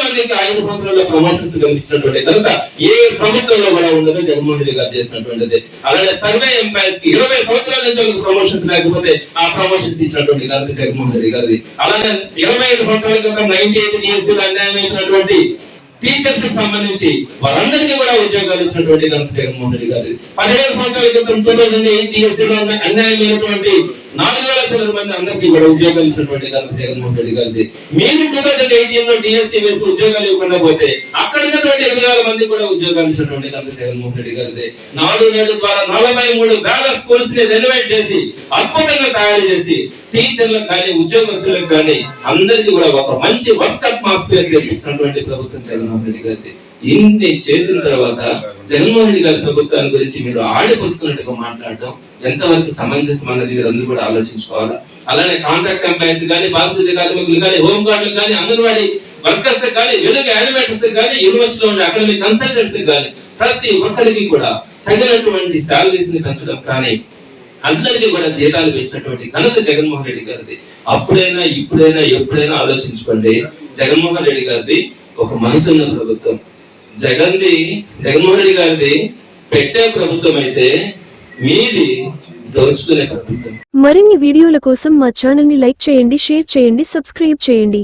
మందికి ఐదు సంవత్సరాల్లో ప్రమోషన్స్ కల్పించినటువంటి కనుక ఏ ప్రభుత్వంలో కూడా ఉండదు జగన్మోహన్ రెడ్డి గారు చేసినటువంటిది. అలానే సర్వే ఎంప్లాయీస్కి ఇరవై సంవత్సరాల నుంచి ఒక ప్రమోషన్స్ లేకపోతే ఆ ప్రమోషన్స్ ఇచ్చినటువంటి ఘనత జగన్మోహన్ రెడ్డి గారిది. అలానే ఇరవై ఐదు సంవత్సరాల క్రితం నైన్టీ ఎయిట్ టీఎస్సీలో అన్యాయం అయినటువంటి టీచర్స్కి సంబంధించి వారందరికీ కూడా ఉద్యోగాలు ఇచ్చినటువంటి ఘనత జగన్మోహన్ రెడ్డి గారి పదిహేను సంవత్సరాల క్రితం టూ థౌసండ్ ఎయిట్ టీఎస్సీలో అన్యాయమైనటువంటి నాలుగు వేల చిల్లర మంది అందరికీ కూడా ఉద్యోగాలు ఇచ్చినటువంటి ఘనత జగన్మోహన్ రెడ్డి గారిది. మీరు టూ థౌసండ్ ఎయిటీన్లో డిఎస్సీ వేసి ఉద్యోగాలు ఇవ్వకుండా పోతే అక్కడ ఉన్నటువంటి ఎనిమిది వేల మంది కూడా ఉద్యోగాలు ఇచ్చినటువంటి ఘనత జగన్మోహన్ రెడ్డి గారిది. నాలుగు నేడు ద్వారా నలభై మూడు వేల స్కూల్స్ని రెనోవేట్ చేసి అద్భుతంగా తయారు చేసి టీచర్లకు కానీ ఉద్యోగస్తులకు కానీ అందరికీ కూడా ఒక మంచి వర్క్ అట్మాస్ఫియర్ తెప్పించినటువంటి ప్రభుత్వం జగన్మోహన్ రెడ్డి గారిది. ఇన్ని చేసిన తర్వాత జగన్మోహన్ గారి ప్రభుత్వాన్ని గురించి మీరు ఆడిపోస్తున్నట్టుగా మాట్లాడటం ఎంతవరకు సమంజసం అన్నది మీరు అందరూ కూడా ఆలోచించుకోవాలి? అలానే కాంట్రాక్ట్ ఎంప్లాయీస్ కానీ పారిశుద్ధ్య కార్మికులు కానీ హోమ్ గార్డులు కానీ అంగన్వాడీ వర్కర్స్ కానీ వెలుగు యానిమేటర్స్ కానీ యూనివర్సిటీలో ఉండే అకాడమిక్ కన్సల్టెంట్స్ కానీ ప్రతి ఒక్కరికి కూడా తగినటువంటి శాలరీస్ని పెంచడం కానీ అందరికీ కూడా జీతాలు పెంచినటువంటి ఘనత జగన్మోహన్ రెడ్డి గారిది. అప్పుడైనా ఇప్పుడైనా ఎప్పుడైనా ఆలోచించుకోండి. జగన్మోహన్ రెడ్డి గారిది ఒక మనసున్న ప్రభుత్వం. జగన్ది జగన్మోహన్ రెడ్డి గారిది పెట్టే ప్రభుత్వం అయితే మీది దోచుకునే ప్రభుత్వం. మరిన్ని వీడియోల కోసం మా ఛానల్ని లైక్ చేయండి షేర్ చేయండి సబ్స్క్రైబ్ చేయండి.